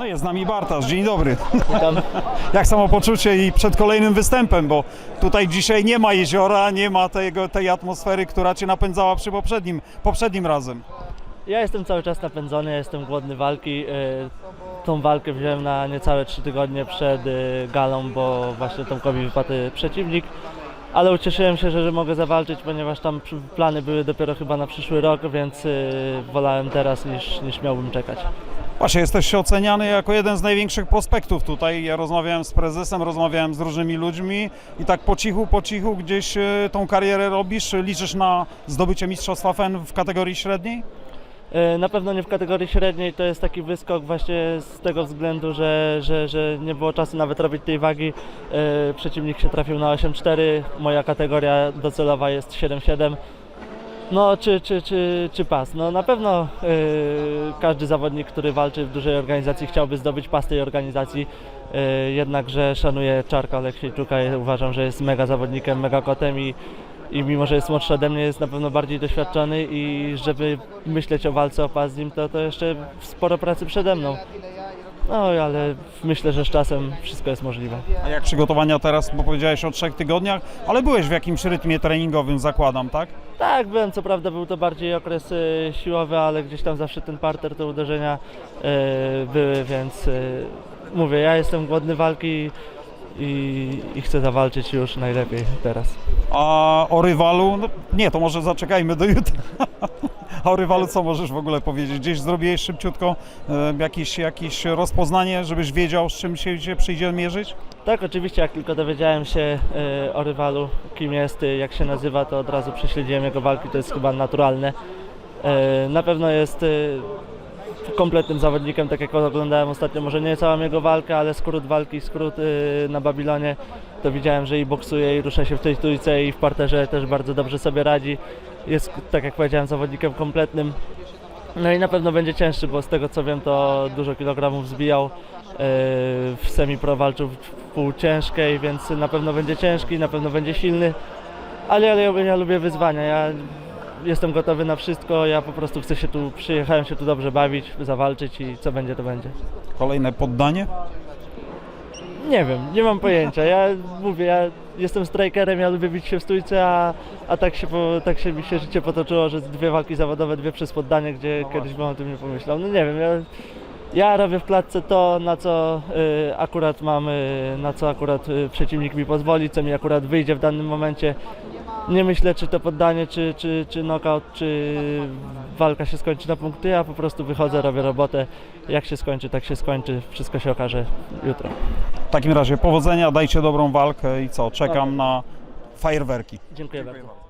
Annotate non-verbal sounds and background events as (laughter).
No jest z nami Bartasz, dzień dobry. Witam. (laughs) Jak samopoczucie i przed kolejnym występem, bo tutaj dzisiaj nie ma jeziora, nie ma tego, tej atmosfery, która Cię napędzała przy poprzednim, poprzednim razem. Ja jestem cały czas napędzony, jestem głodny walki. Y, Tą walkę wziąłem na niecałe 3 tygodnie przed y, galą, bo właśnie Tomkowi wypadł y, przeciwnik. Ale ucieszyłem się, że, że mogę zawalczyć, ponieważ tam plany były dopiero chyba na przyszły rok, więc wolałem teraz niż, niż miałbym czekać. Właśnie jesteś oceniany jako jeden z największych prospektów tutaj. Ja rozmawiałem z prezesem, rozmawiałem z różnymi ludźmi i tak po cichu, po cichu gdzieś e, tą karierę robisz. Liczysz na zdobycie Mistrzostwa FEN w kategorii średniej? E, Na pewno nie w kategorii średniej, to jest taki wyskok właśnie z tego względu, że, że, że nie było czasu nawet robić tej wagi. E, Przeciwnik się trafił na 8,4, moja kategoria docelowa jest 7,7. No czy, czy, czy, czy pas? No na pewno e, każdy zawodnik, który walczy w dużej organizacji chciałby zdobyć pas tej organizacji. E, jednakże szanuję Czarka Aleksiejczuka i uważam, że jest mega zawodnikiem, mega kotem i, i mimo, że jest młodszy ode mnie, jest na pewno bardziej doświadczony i żeby myśleć o walce o pas z nim, to, to jeszcze sporo pracy przede mną. No ale myślę, że z czasem wszystko jest możliwe. A jak przygotowania teraz, bo powiedziałeś o trzech tygodniach, ale byłeś w jakimś rytmie treningowym, zakładam, tak? Tak, byłem, co prawda był to bardziej okres e, siłowy, ale gdzieś tam zawsze ten parter, te uderzenia e, były, więc e, mówię, ja jestem głodny walki i, i chcę zawalczyć już najlepiej teraz. A o rywalu, no nie, to może zaczekajmy do jutra. A o rywalu co możesz w ogóle powiedzieć? Gdzieś zrobiłeś szybciutko e, jakieś, jakieś rozpoznanie, żebyś wiedział, z czym się, się przyjdzie mierzyć? Tak, oczywiście, jak tylko dowiedziałem się e, o rywalu, kim jest, e, jak się nazywa, to od razu prześledziłem jego walki, to jest chyba naturalne. Na pewno jest kompletnym zawodnikiem, tak jak oglądałem ostatnio, może nie całą jego walkę, ale skrót walki, skrót na Babilonie, to widziałem, że i boksuje, i rusza się w tej trójce, i w parterze też bardzo dobrze sobie radzi. Jest, tak jak powiedziałem, zawodnikiem kompletnym. No i na pewno będzie cięższy, bo z tego co wiem, to dużo kilogramów zbijał. E, W semi-pro walczył w półciężkiej, więc na pewno będzie ciężki, na pewno będzie silny. Ale, ale ja, ja lubię wyzwania. Ja jestem gotowy na wszystko. Ja po prostu chcę się tu, przyjechałem się tu dobrze bawić, zawalczyć i co będzie, to będzie. Kolejne poddanie? Nie wiem, nie mam pojęcia. Ja mówię, ja jestem strikerem, ja lubię bić się w stójce, a, a tak, się po, tak się mi się życie potoczyło, że dwie walki zawodowe, dwie przez poddanie, gdzie kiedyś bym o tym nie pomyślał. No nie wiem, ja, ja robię w klatce to, na co y, akurat mam, y, na co akurat y, przeciwnik mi pozwoli, co mi akurat wyjdzie w danym momencie. Nie myślę, czy to poddanie, czy, czy, czy knockout, czy walka się skończy na punkty. Ja po prostu wychodzę, robię robotę. Jak się skończy, tak się skończy. Wszystko się okaże jutro. W takim razie powodzenia, dajcie dobrą walkę i co? Czekam Okej. na fajerwerki. Dziękuję bardzo.